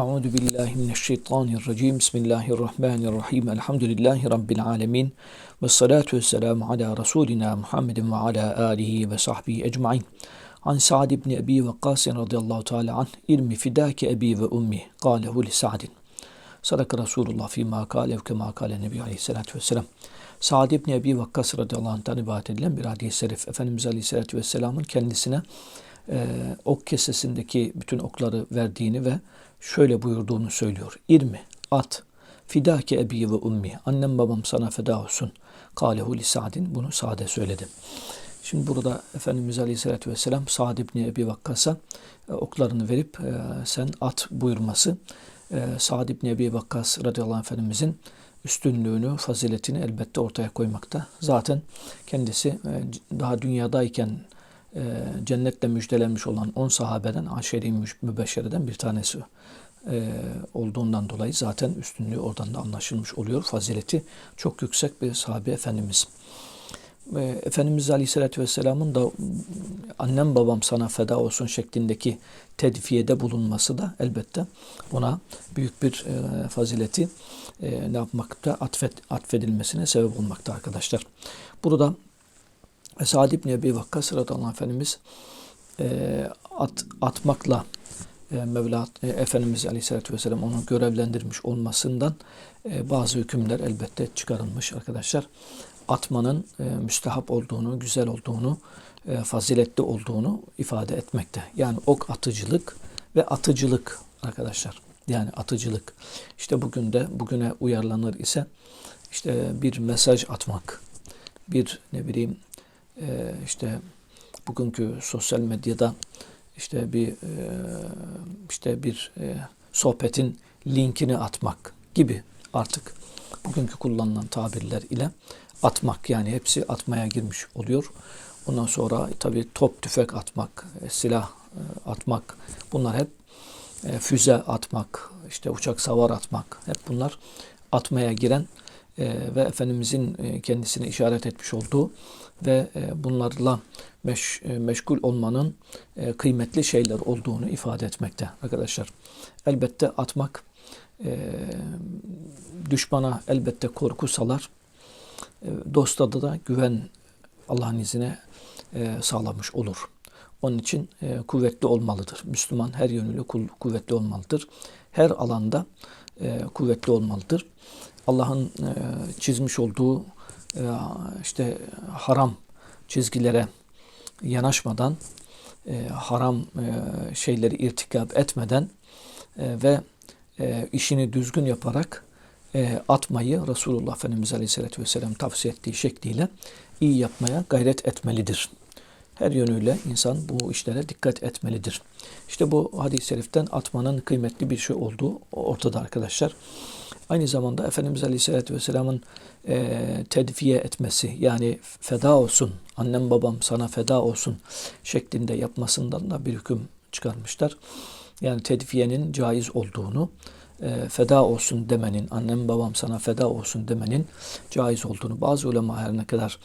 Euzu billahi mineşşeytanirracim. Bismillahirrahmanirrahim. Elhamdülillahi rabbil alamin. Ve salatu vesselamu ala rasulina Muhammedin ve ala alihi ve sahbihi ecmaîn. An Sa'd ibn Ebi Vakkas radıyallahu teala anh ilmi fidake ebi ve ummi kâlehu li Sa'din. Sadaka Resulullah fîmâ kâle ve kemâ kâle Nebi aleyhissalâtu vesselam. Sa'd ibn Ebi Vakkas radıyallahu anh'tan rivayet edilen bir hadis-i şerif. Efendimiz aleyhissalâtu vesselamın kendisine e, ok kesesindeki bütün okları verdiğini ve şöyle buyurduğunu söylüyor. İrmi, at, fidake ebi ve ummi, annem babam sana feda olsun. Kalehu li Sa'din, bunu Sa'de söyledi. Şimdi burada Efendimiz Aleyhisselatü Vesselam Sa'd İbni Ebi Vakkas'a e, oklarını verip e, sen at buyurması e, Sa'd İbni Ebi Vakkas radıyallahu anh Efendimizin üstünlüğünü, faziletini elbette ortaya koymakta. Zaten kendisi e, daha dünyadayken e, cennetle müjdelenmiş olan 10 sahabeden aşeri mübeşşereden bir tanesi e, olduğundan dolayı zaten üstünlüğü oradan da anlaşılmış oluyor. Fazileti çok yüksek bir sahabe Efendimiz. E, Efendimiz Aleyhisselatü Vesselam'ın da annem babam sana feda olsun şeklindeki tedfiyede bulunması da elbette ona büyük bir e, fazileti e, ne yapmakta atfet, atfedilmesine sebep olmakta arkadaşlar. Burada Sa'd ibn Ebi Vakkas radıyallahu Efendimiz e, at, atmakla Mevla e, Efendimiz Aleyhisselatü Vesselam onu görevlendirmiş olmasından e, bazı hükümler elbette çıkarılmış arkadaşlar. Atmanın e, müstehap olduğunu, güzel olduğunu, e, faziletli olduğunu ifade etmekte. Yani ok atıcılık ve atıcılık arkadaşlar. Yani atıcılık. İşte bugün de bugüne uyarlanır ise işte bir mesaj atmak, bir ne bileyim e, işte bugünkü sosyal medyada işte bir e, işte bir e, sohbetin linkini atmak gibi artık bugünkü kullanılan tabirler ile atmak yani hepsi atmaya girmiş oluyor. Ondan sonra tabii top tüfek atmak, silah atmak bunlar hep füze atmak, işte uçak savar atmak hep bunlar atmaya giren ve Efendimizin kendisine işaret etmiş olduğu ve bunlarla meş, e, meşgul olmanın e, kıymetli şeyler olduğunu ifade etmekte arkadaşlar. Elbette atmak e, düşmana elbette korku salar. E, dosta da güven Allah'ın izine e, sağlamış olur. Onun için e, kuvvetli olmalıdır. Müslüman her yönüyle kuvvetli olmalıdır. Her alanda e, kuvvetli olmalıdır. Allah'ın e, çizmiş olduğu e, işte haram çizgilere yanaşmadan, e, haram e, şeyleri irtikap etmeden e, ve e, işini düzgün yaparak e, atmayı Resulullah Efendimiz Aleyhisselatü Vesselam tavsiye ettiği şekliyle iyi yapmaya gayret etmelidir. Her yönüyle insan bu işlere dikkat etmelidir. İşte bu hadis-i şeriften atmanın kıymetli bir şey olduğu ortada arkadaşlar. Aynı zamanda Efendimiz Aleyhisselatü Vesselam'ın e, tedfiye etmesi yani feda olsun, annem babam sana feda olsun şeklinde yapmasından da bir hüküm çıkarmışlar. Yani tedfiyenin caiz olduğunu, e, feda olsun demenin, annem babam sana feda olsun demenin caiz olduğunu, bazı ulema her ne kadar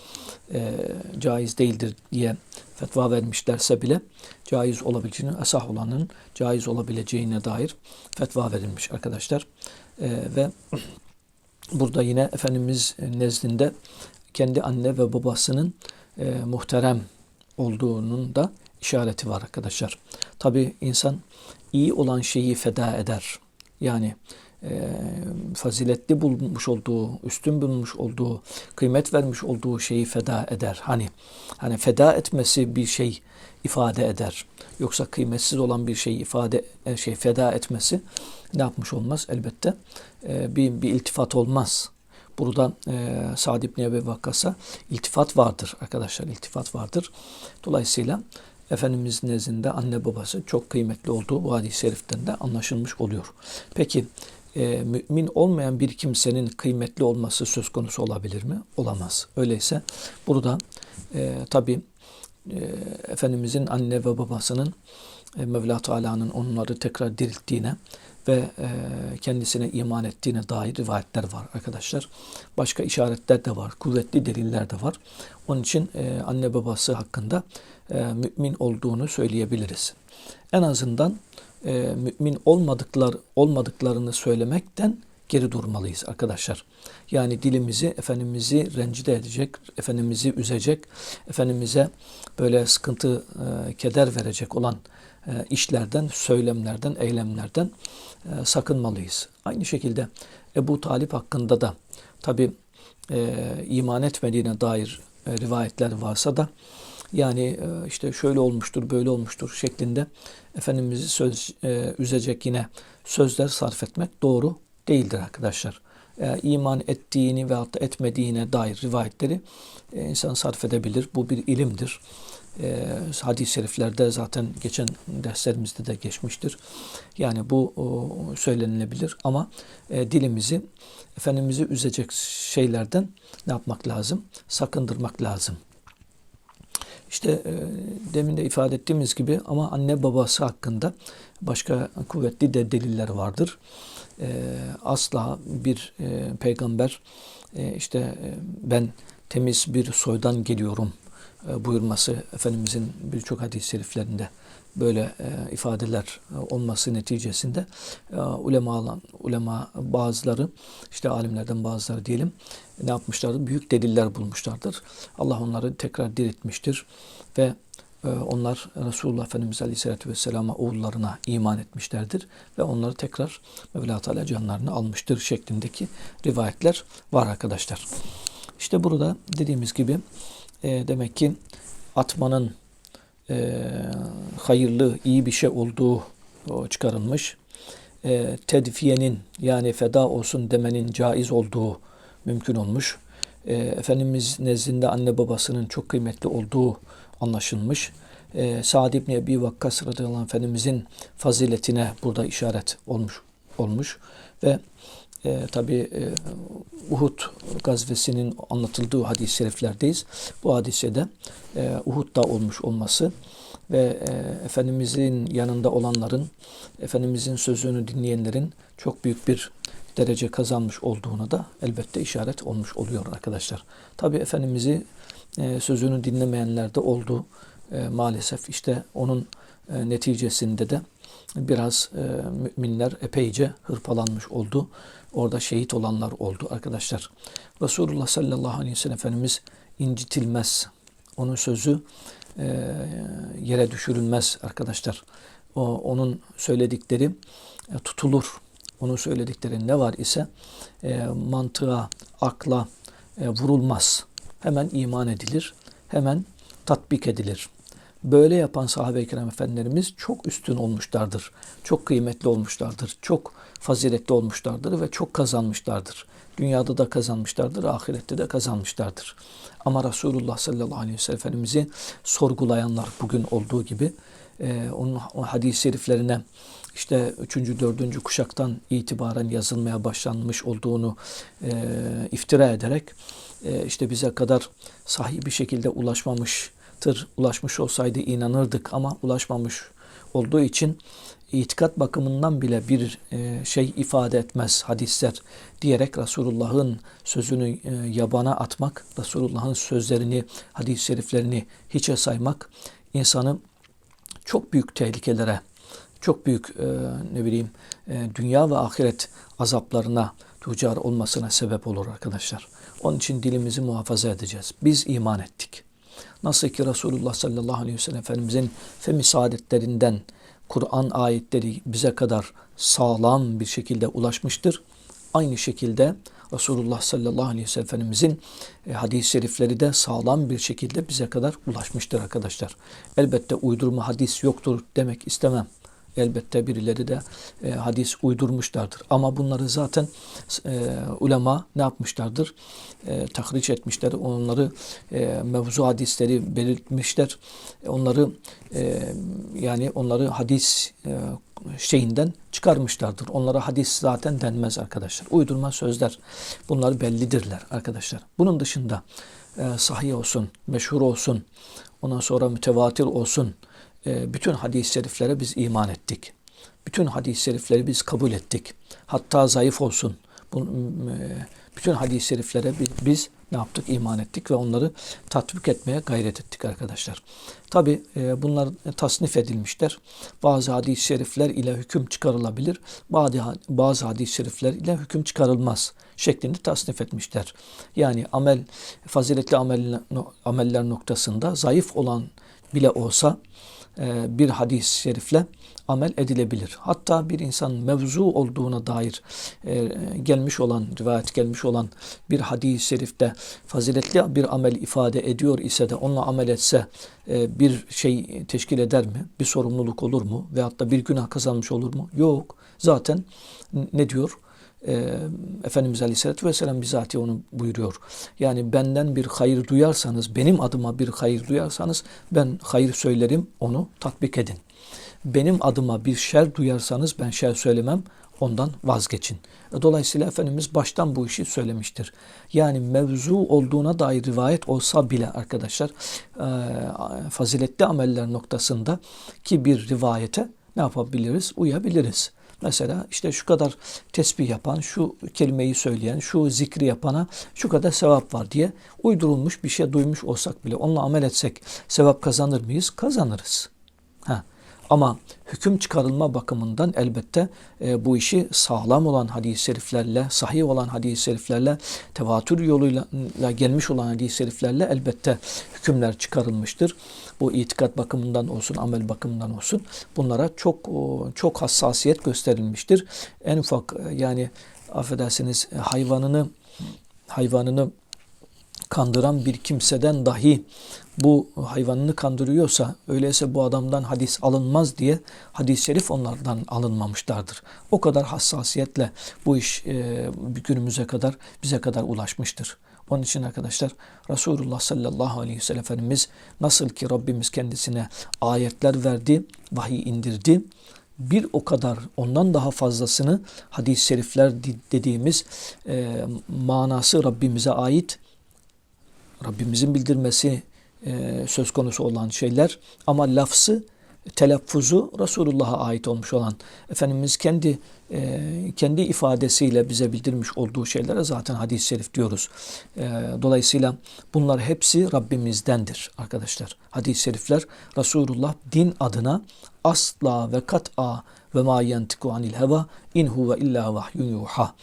e, caiz değildir diye fetva vermişlerse bile caiz olabileceğini, esah olanın caiz olabileceğine dair fetva verilmiş arkadaşlar. E, ve burada yine Efendimiz nezdinde kendi anne ve babasının e, muhterem olduğunun da işareti var arkadaşlar. Tabi insan iyi olan şeyi feda eder. Yani e, faziletli bulmuş olduğu, üstün bulmuş olduğu, kıymet vermiş olduğu şeyi feda eder. Hani hani feda etmesi bir şey ifade eder. Yoksa kıymetsiz olan bir şeyi ifade e, şey feda etmesi ne yapmış olmaz elbette e, bir bir iltifat olmaz. Burada e, Sa'd ibn Ebi Vakkas'a iltifat vardır arkadaşlar, iltifat vardır. Dolayısıyla Efendimiz nezdinde anne babası çok kıymetli olduğu bu hadis-i şeriften de anlaşılmış oluyor. Peki e, mümin olmayan bir kimsenin kıymetli olması söz konusu olabilir mi? Olamaz. Öyleyse burada e, tabi e, Efendimizin anne ve babasının e, Mevla Teala'nın onları tekrar dirilttiğine ve e, kendisine iman ettiğine dair rivayetler var arkadaşlar. Başka işaretler de var, kuvvetli deliller de var. Onun için e, anne babası hakkında e, mümin olduğunu söyleyebiliriz. En azından e, mümin olmadıklar olmadıklarını söylemekten geri durmalıyız arkadaşlar. Yani dilimizi Efendimiz'i rencide edecek, Efendimiz'i üzecek, Efendimiz'e böyle sıkıntı, e, keder verecek olan e, işlerden, söylemlerden, eylemlerden e, sakınmalıyız. Aynı şekilde Ebu Talip hakkında da tabi iman etmediğine dair rivayetler varsa da yani işte şöyle olmuştur, böyle olmuştur şeklinde Efendimiz'i söz e, üzecek yine sözler sarf etmek doğru değildir arkadaşlar. E, iman ettiğini ve hatta etmediğine dair rivayetleri e, insan sarf edebilir. Bu bir ilimdir. E, hadis-i şeriflerde zaten geçen derslerimizde de geçmiştir. Yani bu o, söylenilebilir ama e, dilimizi Efendimiz'i üzecek şeylerden ne yapmak lazım? Sakındırmak lazım. İşte e, demin de ifade ettiğimiz gibi ama anne babası hakkında başka kuvvetli de deliller vardır. E, asla bir e, peygamber e, işte e, ben temiz bir soydan geliyorum e, buyurması Efendimizin birçok hadis-i şeriflerinde böyle e, ifadeler e, olması neticesinde e, ulema ulema bazıları işte alimlerden bazıları diyelim ne yapmışlardır? Büyük deliller bulmuşlardır. Allah onları tekrar diriltmiştir ve onlar Resulullah Efendimiz Aleyhisselatü Vesselam'a oğullarına iman etmişlerdir ve onları tekrar Mevla Teala canlarını almıştır şeklindeki rivayetler var arkadaşlar. İşte burada dediğimiz gibi e, demek ki atmanın e, hayırlı, iyi bir şey olduğu çıkarılmış. E, tedfiyenin yani feda olsun demenin caiz olduğu mümkün olmuş. E, Efendimiz nezdinde anne babasının çok kıymetli olduğu anlaşılmış. E, Sa'd ibn Ebi Vakkas radıyallahu Efendimizin faziletine burada işaret olmuş olmuş ve e, tabi e, Uhud gazvesinin anlatıldığı hadis-i şeriflerdeyiz. Bu hadisede e, Uhud'da olmuş olması ve e, Efendimizin yanında olanların, Efendimizin sözünü dinleyenlerin çok büyük bir derece kazanmış olduğuna da elbette işaret olmuş oluyor arkadaşlar. Tabi Efendimiz'i e, sözünü dinlemeyenler de oldu. E, maalesef işte onun e, neticesinde de biraz müminler epeyce hırpalanmış oldu. Orada şehit olanlar oldu arkadaşlar. Resulullah sallallahu aleyhi ve sellem Efendimiz incitilmez. Onun sözü yere düşürülmez arkadaşlar. O, onun söyledikleri tutulur. Onun söyledikleri ne var ise mantığa, akla e, vurulmaz. Hemen iman edilir. Hemen tatbik edilir. Böyle yapan sahabe-i kiram efendilerimiz çok üstün olmuşlardır. Çok kıymetli olmuşlardır. Çok faziletli olmuşlardır ve çok kazanmışlardır. Dünyada da kazanmışlardır, ahirette de kazanmışlardır. Ama Resulullah sallallahu aleyhi ve sellem Efendimiz'i sorgulayanlar bugün olduğu gibi e, onun hadis-i şeriflerine işte 3. 4. kuşaktan itibaren yazılmaya başlanmış olduğunu e, iftira ederek e, işte bize kadar sahih bir şekilde ulaşmamıştır. Ulaşmış olsaydı inanırdık ama ulaşmamış olduğu için itikat bakımından bile bir e, şey ifade etmez hadisler diyerek Resulullah'ın sözünü e, yabana atmak, Resulullah'ın sözlerini, hadis-i şeriflerini hiçe saymak insanı çok büyük tehlikelere, çok büyük e, ne bileyim dünya ve ahiret azaplarına tucar olmasına sebep olur arkadaşlar. Onun için dilimizi muhafaza edeceğiz. Biz iman ettik. Nasıl ki Resulullah sallallahu aleyhi ve sellem Efendimizin femi saadetlerinden Kur'an ayetleri bize kadar sağlam bir şekilde ulaşmıştır. Aynı şekilde Resulullah sallallahu aleyhi ve sellem Efendimizin e, hadis-i şerifleri de sağlam bir şekilde bize kadar ulaşmıştır arkadaşlar. Elbette uydurma hadis yoktur demek istemem. Elbette birileri de e, hadis uydurmuşlardır. Ama bunları zaten e, ulema ne yapmışlardır? E, tahriş etmişler. Onları e, mevzu hadisleri belirtmişler. Onları e, yani onları hadis e, şeyinden çıkarmışlardır. Onlara hadis zaten denmez arkadaşlar. Uydurma sözler. Bunlar bellidirler arkadaşlar. Bunun dışında e, sahih olsun, meşhur olsun, ondan sonra mütevatir olsun, bütün hadis-i şeriflere biz iman ettik. Bütün hadis-i şerifleri biz kabul ettik. Hatta zayıf olsun, e, Bütün hadis-i şeriflere biz ne yaptık? İman ettik ve onları tatbik etmeye gayret ettik arkadaşlar. Tabi e, bunlar tasnif edilmişler. Bazı hadis-i şerifler ile hüküm çıkarılabilir. Bazı, bazı hadis-i şerifler ile hüküm çıkarılmaz şeklinde tasnif etmişler. Yani amel, faziletli ameller, ameller noktasında zayıf olan bile olsa bir hadis-i şerifle amel edilebilir. Hatta bir insan mevzu olduğuna dair e, gelmiş olan, rivayet gelmiş olan bir hadis-i şerifte faziletli bir amel ifade ediyor ise de onunla amel etse e, bir şey teşkil eder mi? Bir sorumluluk olur mu? Veyahut da bir günah kazanmış olur mu? Yok. Zaten ne diyor? E, Efendimiz Aleyhisselatü Vesselam bizatihi onu buyuruyor. Yani benden bir hayır duyarsanız, benim adıma bir hayır duyarsanız ben hayır söylerim, onu tatbik edin. Benim adıma bir şer duyarsanız ben şer söylemem, ondan vazgeçin. Dolayısıyla Efendimiz baştan bu işi söylemiştir. Yani mevzu olduğuna dair rivayet olsa bile arkadaşlar e, faziletli ameller noktasında ki bir rivayete ne yapabiliriz? Uyabiliriz. Mesela işte şu kadar tesbih yapan, şu kelimeyi söyleyen, şu zikri yapana şu kadar sevap var diye uydurulmuş bir şey duymuş olsak bile onunla amel etsek sevap kazanır mıyız? Kazanırız. Ha. Ama hüküm çıkarılma bakımından elbette e, bu işi sağlam olan hadis-i şeriflerle, sahih olan hadis-i şeriflerle, tevatür yoluyla gelmiş olan hadis-i şeriflerle elbette hükümler çıkarılmıştır. Bu itikat bakımından olsun, amel bakımından olsun bunlara çok çok hassasiyet gösterilmiştir. En ufak e, yani affedersiniz e, hayvanını hayvanını kandıran bir kimseden dahi bu hayvanını kandırıyorsa öyleyse bu adamdan hadis alınmaz diye hadis-i şerif onlardan alınmamışlardır. O kadar hassasiyetle bu iş e, günümüze kadar bize kadar ulaşmıştır. Onun için arkadaşlar Resulullah sallallahu aleyhi ve sellem Efendimiz nasıl ki Rabbimiz kendisine ayetler verdi, vahiy indirdi. Bir o kadar ondan daha fazlasını hadis-i şerifler dediğimiz e, manası Rabbimize ait Rabbimizin bildirmesi e, söz konusu olan şeyler ama lafzı telaffuzu Resulullah'a ait olmuş olan Efendimiz kendi e, kendi ifadesiyle bize bildirmiş olduğu şeylere zaten hadis-i şerif diyoruz. E, dolayısıyla bunlar hepsi Rabbimizdendir arkadaşlar. Hadis-i şerifler Resulullah din adına asla ve kat'a ve ma yentiku anil heva in huve illa vahyun yuha.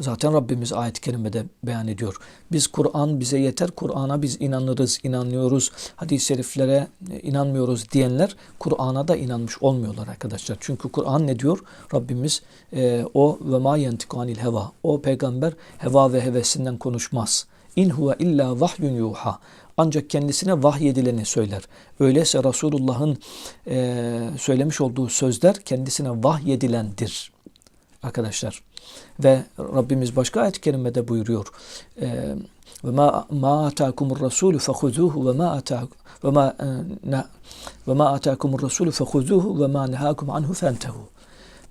Zaten Rabbimiz ayet-i kerimede beyan ediyor. Biz Kur'an bize yeter, Kur'an'a biz inanırız, inanıyoruz, hadis-i şeriflere inanmıyoruz diyenler Kur'an'a da inanmış olmuyorlar arkadaşlar. Çünkü Kur'an ne diyor? Rabbimiz e, o ve ma yentiku anil heva. O peygamber heva ve hevesinden konuşmaz. İn huve illa vahyun yuha. Ancak kendisine vahyedileni söyler. Öyleyse Resulullah'ın e, söylemiş olduğu sözler kendisine vahyedilendir. Arkadaşlar. Ve Rabbimiz başka ayet-i kerimede buyuruyor. Ve ma ma ataakumur rasul fehuzuhu ve ma ataakum ve ma ve ma ataakumur rasul fehuzuhu ve ma nehakum anhu fentehu.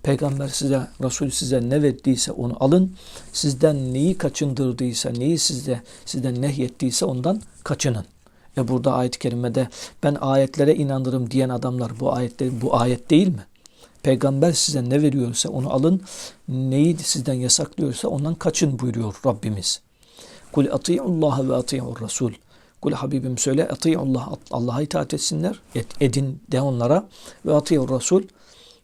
Peygamber size, Resul size ne verdiyse onu alın. Sizden neyi kaçındırdıysa, neyi sizde sizden nehyettiyse ondan kaçının. E burada ayet-i kerimede ben ayetlere inanırım diyen adamlar bu ayette bu ayet değil mi? Peygamber size ne veriyorsa onu alın. Neyi sizden yasaklıyorsa ondan kaçın buyuruyor Rabbimiz. Kul ati'ullaha ve ati'ur rasul. Kul Habibim söyle ati'ullah Allah'a itaat etsinler. Et, edin de onlara ve ati'ur rasul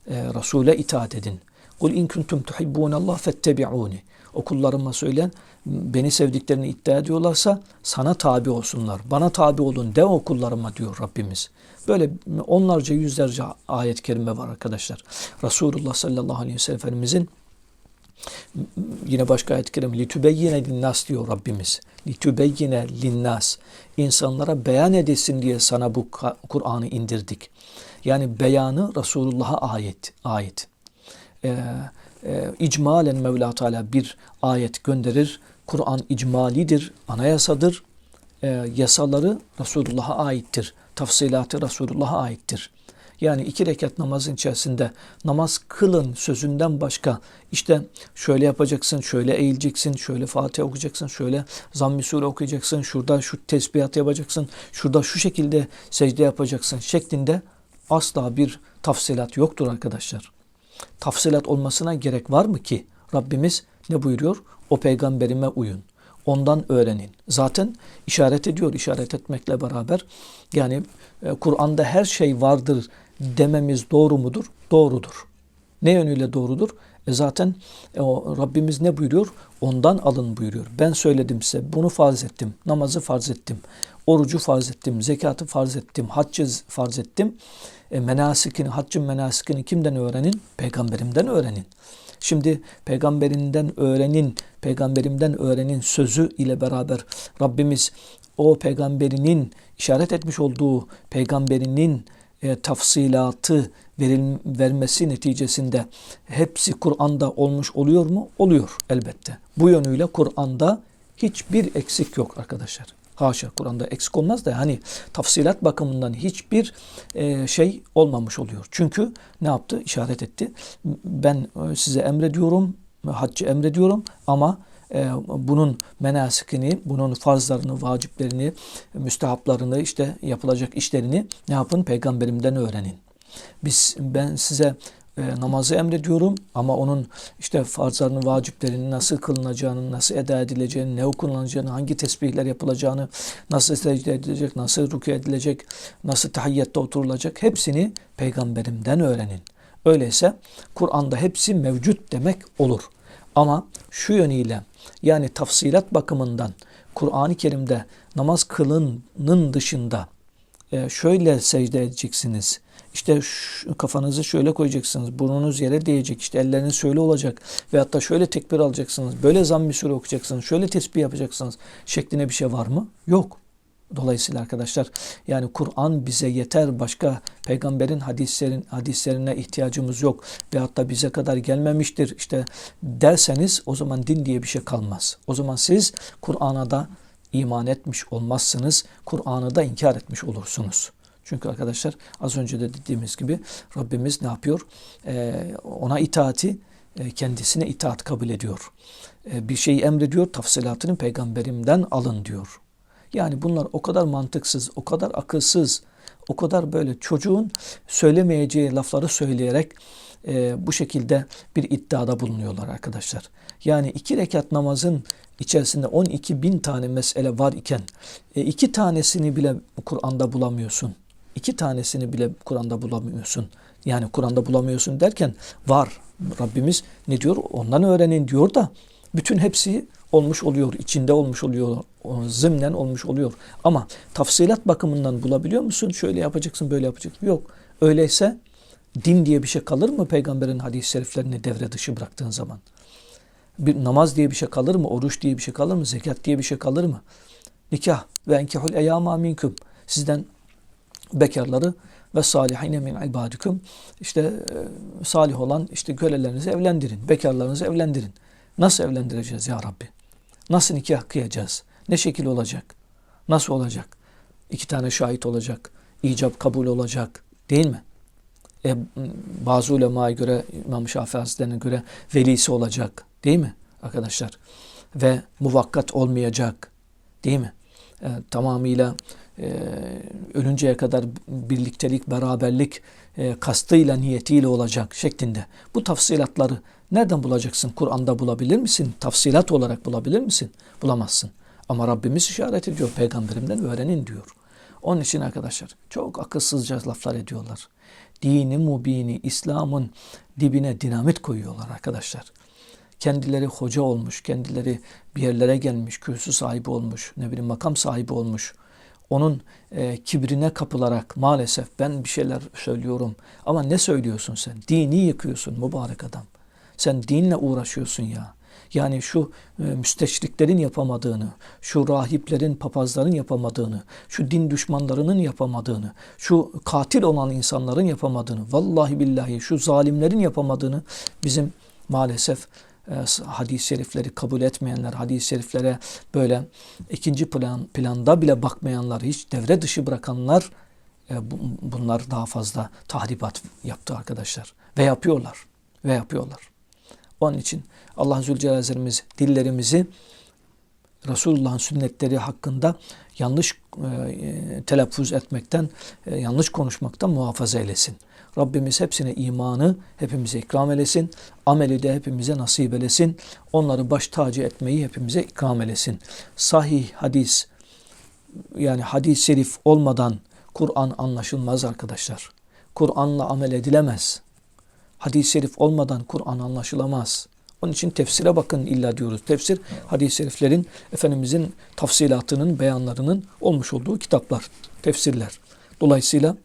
e, Resul'e itaat edin. Kul in kuntum tuhibbunallah fettebi'uni. O kullarıma söylen beni sevdiklerini iddia ediyorlarsa sana tabi olsunlar. Bana tabi olun de o kullarıma diyor Rabbimiz. Böyle onlarca yüzlerce ayet-i kerime var arkadaşlar. Resulullah sallallahu aleyhi ve sellem Efendimizin yine başka ayet-i kerime litübeyyine linnas diyor Rabbimiz. Litübeyyine linnas. İnsanlara beyan edilsin diye sana bu Kur'an'ı indirdik. Yani beyanı Resulullah'a ait. ait. Ee, e, icmalen Mevla Teala bir ayet gönderir. Kur'an icmalidir, anayasadır. E, yasaları Resulullah'a aittir. Tafsilatı Resulullah'a aittir. Yani iki rekat namazın içerisinde namaz kılın sözünden başka işte şöyle yapacaksın, şöyle eğileceksin, şöyle Fatiha okuyacaksın, şöyle zamm-ı sure okuyacaksın, şurada şu tesbihat yapacaksın, şurada şu şekilde secde yapacaksın şeklinde asla bir tafsilat yoktur arkadaşlar. Tafsilat olmasına gerek var mı ki? Rabbimiz ne buyuruyor? O peygamberime uyun. Ondan öğrenin. Zaten işaret ediyor, işaret etmekle beraber yani e, Kur'an'da her şey vardır dememiz doğru mudur? Doğrudur. Ne yönüyle doğrudur? E zaten e, o Rabbimiz ne buyuruyor? Ondan alın buyuruyor. Ben söyledim size, bunu farz ettim, namazı farz ettim, orucu farz ettim, zekatı farz ettim, haccı farz ettim. E, menasikini, haccın menasikini kimden öğrenin? Peygamberimden öğrenin. Şimdi peygamberinden öğrenin, peygamberimden öğrenin sözü ile beraber Rabbimiz o peygamberinin işaret etmiş olduğu peygamberinin e, tafsilatı veril, vermesi neticesinde hepsi Kur'an'da olmuş oluyor mu? Oluyor elbette. Bu yönüyle Kur'an'da hiçbir eksik yok arkadaşlar. Haşa Kur'an'da eksik olmaz da hani tafsilat bakımından hiçbir e, şey olmamış oluyor. Çünkü ne yaptı? İşaret etti. Ben e, size emrediyorum, haccı emrediyorum ama e, bunun menasikini, bunun farzlarını, vaciplerini, müstehaplarını, işte yapılacak işlerini ne yapın? Peygamberimden öğrenin. Biz ben size e, namazı emrediyorum ama onun işte farzlarını, vaciplerini nasıl kılınacağını, nasıl eda edileceğini, ne okunacağını, hangi tesbihler yapılacağını, nasıl secde edilecek, nasıl rükû edilecek, nasıl tahiyyette oturulacak hepsini peygamberimden öğrenin. Öyleyse Kur'an'da hepsi mevcut demek olur. Ama şu yönüyle yani tafsilat bakımından Kur'an-ı Kerim'de namaz kılının dışında e, şöyle secde edeceksiniz. İşte şu, kafanızı şöyle koyacaksınız. Burnunuz yere değecek. İşte elleriniz şöyle olacak. Ve hatta şöyle tekbir alacaksınız. Böyle zamm-ı sure okuyacaksınız. Şöyle tesbih yapacaksınız. Şeklinde bir şey var mı? Yok. Dolayısıyla arkadaşlar yani Kur'an bize yeter başka peygamberin hadislerin hadislerine ihtiyacımız yok ve hatta bize kadar gelmemiştir işte derseniz o zaman din diye bir şey kalmaz. O zaman siz Kur'an'a da iman etmiş olmazsınız. Kur'an'ı da inkar etmiş olursunuz. Çünkü arkadaşlar az önce de dediğimiz gibi Rabbimiz ne yapıyor? Ee, ona itaati e, kendisine itaat kabul ediyor. Ee, bir şeyi emrediyor, tafsilatını peygamberimden alın diyor. Yani bunlar o kadar mantıksız, o kadar akılsız, o kadar böyle çocuğun söylemeyeceği lafları söyleyerek e, bu şekilde bir iddiada bulunuyorlar arkadaşlar. Yani iki rekat namazın içerisinde 12 bin tane mesele var iken e, iki tanesini bile Kur'an'da bulamıyorsun. İki tanesini bile Kur'an'da bulamıyorsun. Yani Kur'an'da bulamıyorsun derken var. Rabbimiz ne diyor? Ondan öğrenin diyor da bütün hepsi olmuş oluyor, içinde olmuş oluyor, zımnen olmuş oluyor. Ama tafsilat bakımından bulabiliyor musun? Şöyle yapacaksın, böyle yapacaksın. Yok. Öyleyse din diye bir şey kalır mı peygamberin hadis-i şeriflerini devre dışı bıraktığın zaman? Bir namaz diye bir şey kalır mı? Oruç diye bir şey kalır mı? Zekat diye bir şey kalır mı? Nikah ve enkihul eyama minkum. Sizden bekarları ve salihine min ibadikum. İşte e, salih olan işte kölelerinizi evlendirin. Bekarlarınızı evlendirin. Nasıl evlendireceğiz ya Rabbi? Nasıl nikah kıyacağız? Ne şekil olacak? Nasıl olacak? İki tane şahit olacak. icap kabul olacak. Değil mi? E, bazı ulemaya göre İmam Şafii Hazretleri'ne göre velisi olacak. Değil mi arkadaşlar? Ve muvakkat olmayacak. Değil mi? E, tamamıyla e, ölünceye kadar birliktelik, beraberlik e, kastıyla, niyetiyle olacak şeklinde. Bu tafsilatları nereden bulacaksın? Kur'an'da bulabilir misin? Tafsilat olarak bulabilir misin? Bulamazsın. Ama Rabbimiz işaret ediyor. Peygamberimden öğrenin diyor. Onun için arkadaşlar çok akılsızca laflar ediyorlar. Dini mubini, İslam'ın dibine dinamit koyuyorlar arkadaşlar. Kendileri hoca olmuş, kendileri bir yerlere gelmiş, kürsü sahibi olmuş, ne bileyim makam sahibi olmuş onun e, kibrine kapılarak maalesef ben bir şeyler söylüyorum ama ne söylüyorsun sen? Dini yıkıyorsun mübarek adam. Sen dinle uğraşıyorsun ya. Yani şu e, müsteşriklerin yapamadığını, şu rahiplerin, papazların yapamadığını, şu din düşmanlarının yapamadığını, şu katil olan insanların yapamadığını, vallahi billahi şu zalimlerin yapamadığını bizim maalesef hadis-i şerifleri kabul etmeyenler, hadis-i şeriflere böyle ikinci plan, planda bile bakmayanlar, hiç devre dışı bırakanlar e, bunlar daha fazla tahribat yaptı arkadaşlar. Ve yapıyorlar. Ve yapıyorlar. Onun için Allah Zülcelal Hazretimiz dillerimizi Resulullah'ın sünnetleri hakkında yanlış e, telaffuz etmekten, e, yanlış konuşmaktan muhafaza eylesin. Rabbimiz hepsine imanı hepimize ikram eylesin. Ameli de hepimize nasip eylesin. Onları baş tacı etmeyi hepimize ikram eylesin. Sahih hadis yani hadis-i şerif olmadan Kur'an anlaşılmaz arkadaşlar. Kur'an'la amel edilemez. Hadis-i şerif olmadan Kur'an anlaşılamaz. Onun için tefsire bakın illa diyoruz. Tefsir hadis-i şeriflerin Efendimizin tafsilatının, beyanlarının olmuş olduğu kitaplar, tefsirler. Dolayısıyla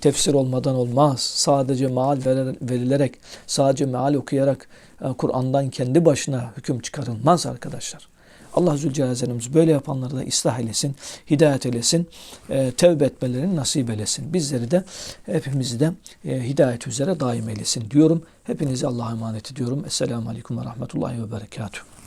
tefsir olmadan olmaz. Sadece meal verilerek, sadece meal okuyarak e, Kur'an'dan kendi başına hüküm çıkarılmaz arkadaşlar. Allah Zülcelal'imiz böyle yapanları da ıslah eylesin, hidayet eylesin, e, tevbe etmelerini nasip eylesin. Bizleri de hepimizi de e, hidayet üzere daim eylesin diyorum. Hepinizi Allah'a emanet ediyorum. Esselamu Aleyküm ve Rahmetullahi ve Berekatuhu.